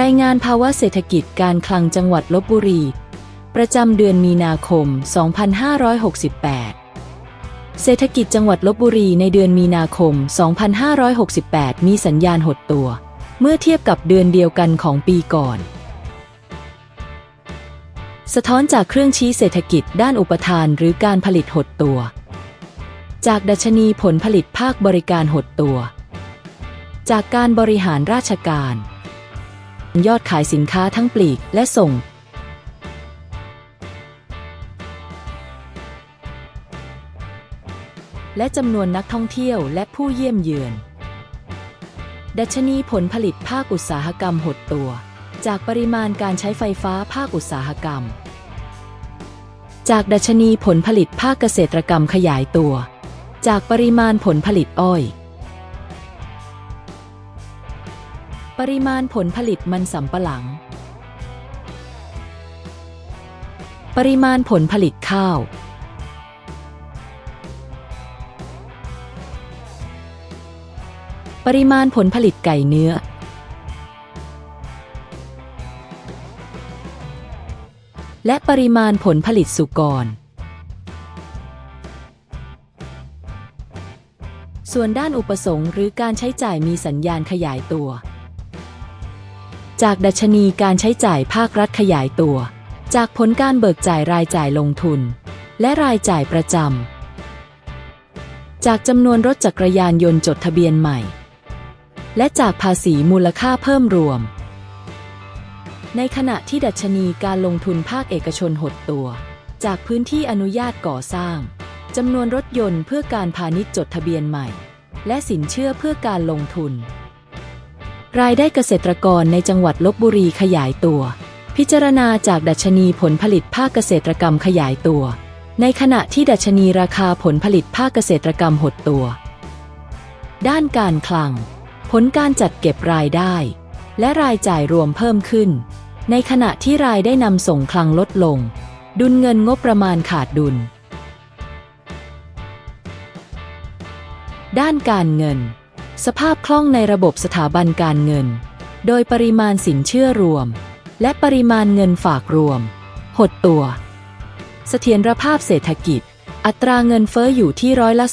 รายงานภาวะเศรษฐกิจการคลังจังหวัดลบบุรี ประจำเดือนมีนาคม 2568 เศรษฐกิจจังหวัดลบบุรีในเดือนมีนาคม 2568 มีสัญญาณหดตัว เมื่อเทียบกับเดือนเดียวกันของปีก่อน สะท้อนจากเครื่องชี้เศรษฐกิจด้านอุปทานหรือการผลิตหดตัว จากดัชนีผลผลิตภาคบริการหดตัว จากการบริหารราชการ ยอดขายสินค้าทั้งปลีกและส่ง และจำนวนนักท่องเที่ยวและผู้เยี่ยมเยือน ดัชนีผลผลิตภาคอุตสาหกรรมหดตัว จากปริมาณการใช้ไฟฟ้าภาคอุตสาหกรรม จากดัชนีผลผลิตภาคเกษตรกรรมขยายตัว จากปริมาณผลผลิตอ้อย ริมาณผลผลิตมันสำปะหลัง ปริมาณผลผลิตข้าว ปริมาณผลผลิตไก่เนื้อ และปริมาณผลผลิตสุกร ส่วนด้านอุปสงค์หรือการใช้จ่ายมีสัญญาณขยายตัว จากดัชนีการใช้จ่ายภาครัฐขยายตัว จากผลการเบิกจ่ายรายจ่ายลงทุน และรายจ่ายประจำ จากจำนวนรถจักรยานยนต์จดทะเบียนใหม่ และจากภาษีมูลค่าเพิ่มรวม ในขณะที่ดัชนีการลงทุนภาคเอกชนหดตัว จากพื้นที่อนุญาตก่อสร้างจำนวนรถยนต์เพื่อการพาณิชย์จดทะเบียนใหม่ และสินเชื่อเพื่อการลงทุน รายได้เกษตรกรในจังหวัดลบบุรีขยายตัว พิจารณาจากดัชนีผลผลิตภาคเกษตรกรรมขยายตัว ในขณะที่ดัชนีราคาผลผลิตภาคเกษตรกรรมหดตัว ด้านการคลัง ผลการจัดเก็บรายได้ และรายจ่ายรวมเพิ่มขึ้น ในขณะที่รายได้นำส่งคลังลดลง ดุลเงินงบประมาณขาดดุล ด้านการเงิน สภาพคล่องในระบบสถาบันการเงิน โดยปริมาณสินเชื่อรวม และปริมาณเงินฝากรวม หดตัว เสถียรภาพเศรษฐกิจ อัตราเงินเฟ้ออยู่ที่ร้อยละ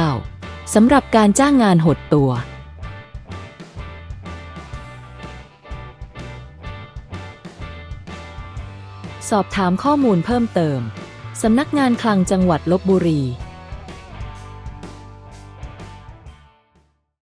0.9 สำหรับการจ้างงานหดตัว สอบถามข้อมูลเพิ่มเติม สำนักงานคลังจังหวัดลบบุรี